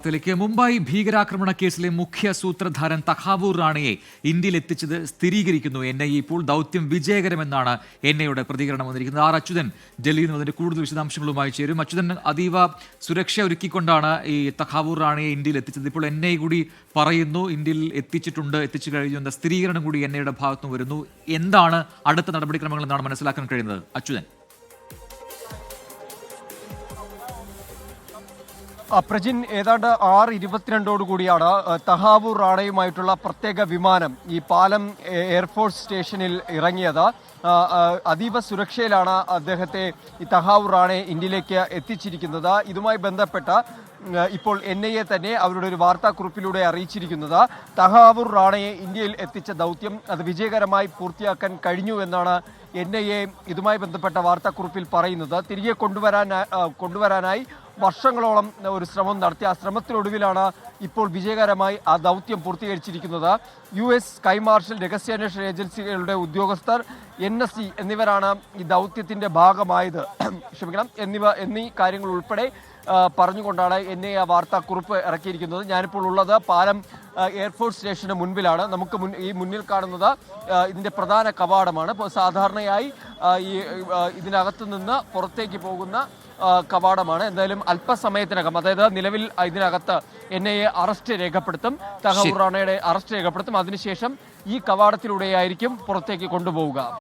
ത്തിലേക്ക് മുംബൈ ഭീകരാക്രമണ കേസിലെ മുഖ്യ സൂത്രധാരൻ തഹാവൂർ റാണയെ ഇന്ത്യയിൽ എത്തിച്ചത് സ്ഥിരീകരിക്കുന്നു. എൻ ഐ ഇപ്പോൾ ദൗത്യം വിജയകരമെന്നാണ് എൻ ഐയുടെ പ്രതികരണം വന്നിരിക്കുന്നത്. ആർ അച്യുതൻ ഡൽഹിയിൽ നിന്ന് അതിന്റെ കൂടുതൽ വിശദാംശങ്ങളുമായി ചേരും. അച്യുതൻ അതീവ സുരക്ഷ ഒരുക്കിക്കൊണ്ടാണ് ഈ തഹാവൂർ റാണയെ ഇന്ത്യയിൽ എത്തിച്ചത് ഇപ്പോൾ എൻ ഐ കൂടി പറയുന്നു ഇന്ത്യയിൽ എത്തിച്ചിട്ടുണ്ട് എത്തിച്ചു കഴിഞ്ഞു എന്ന സ്ഥിരീകരണം കൂടി എൻ ഐയുടെ ഭാഗത്തുനിന്ന് വരുന്നു. എന്താണ് അടുത്ത നടപടിക്രമങ്ങൾ എന്നാണ് മനസ്സിലാക്കാൻ കഴിയുന്നത്? അച്യുതൻ. പ്രജിൻ ഏതാണ്ട് ആറ് ഇരുപത്തിരണ്ടോട് കൂടിയാണ് തഹാവൂർ റാണയുമായിട്ടുള്ള പ്രത്യേക വിമാനം ഈ പാലം എയർഫോഴ്സ് സ്റ്റേഷനിൽ ഇറങ്ങിയത്. അതീവ സുരക്ഷയിലാണ് അദ്ദേഹത്തെ ഈ തഹാവൂർ റാണയെ ഇന്ത്യയിലേക്ക് എത്തിച്ചിരിക്കുന്നത്. ഇതുമായി ബന്ധപ്പെട്ട ഇപ്പോൾ എൻ ഐ എ തന്നെ അവരുടെ ഒരു വാർത്താക്കുറിപ്പിലൂടെ അറിയിച്ചിരിക്കുന്നത്. തഹാവൂർ റാണയെ ഇന്ത്യയിൽ എത്തിച്ച ദൗത്യം അത് വിജയകരമായി പൂർത്തിയാക്കാൻ കഴിഞ്ഞു എന്നാണ് എൻ ഐ എ ഇതുമായി ബന്ധപ്പെട്ട വാർത്താക്കുറിപ്പിൽ പറയുന്നത്. തിരികെ കൊണ്ടുവരാൻ കൊണ്ടുവരാനായി വർഷങ്ങളോളം ഒരു ശ്രമം നടത്തി. ആ ശ്രമത്തിനൊടുവിലാണ് ഇപ്പോൾ വിജയകരമായി ആ ദൗത്യം പൂർത്തീകരിച്ചിരിക്കുന്നത്. യു എസ് സ്കൈ മാർഷൽ രഹസ്യാന്വേഷണ ഏജൻസികളുടെ ഉദ്യോഗസ്ഥർ എൻ എസ് സി എന്നിവരാണ് ഈ ദൗത്യത്തിന്റെ ഭാഗമായത്. ക്ഷമിക്കണം. എന്നിവ എന്നീ കാര്യങ്ങൾ ഉൾപ്പെടെ പറഞ്ഞുകൊണ്ടാണ് എന്നെ ആ വാർത്താക്കുറിപ്പ് ഇറക്കിയിരിക്കുന്നത്. ഞാനിപ്പോൾ ഉള്ളത് പാലം എയർഫോഴ്സ് സ്റ്റേഷന് മുൻപിലാണ്. നമുക്ക് മുൻ ഈ മുന്നിൽ കാണുന്നത് ഇതിന്റെ പ്രധാന കവാടമാണ്. ഇപ്പോൾ സാധാരണയായി ഈ ഇതിനകത്തു നിന്ന് പുറത്തേക്ക് പോകുന്ന കവാടമാണ്. എന്തായാലും അല്പസമയത്തിനകം അതായത് നിലവിൽ ഇതിനകത്ത് എൻ ഐ എ അറസ്റ്റ് രേഖപ്പെടുത്തും തഹവൂർ റാണയുടെ അറസ്റ്റ് രേഖപ്പെടുത്തും. അതിനുശേഷം ഈ കവാടത്തിലൂടെയായിരിക്കും പുറത്തേക്ക് കൊണ്ടുപോവുക.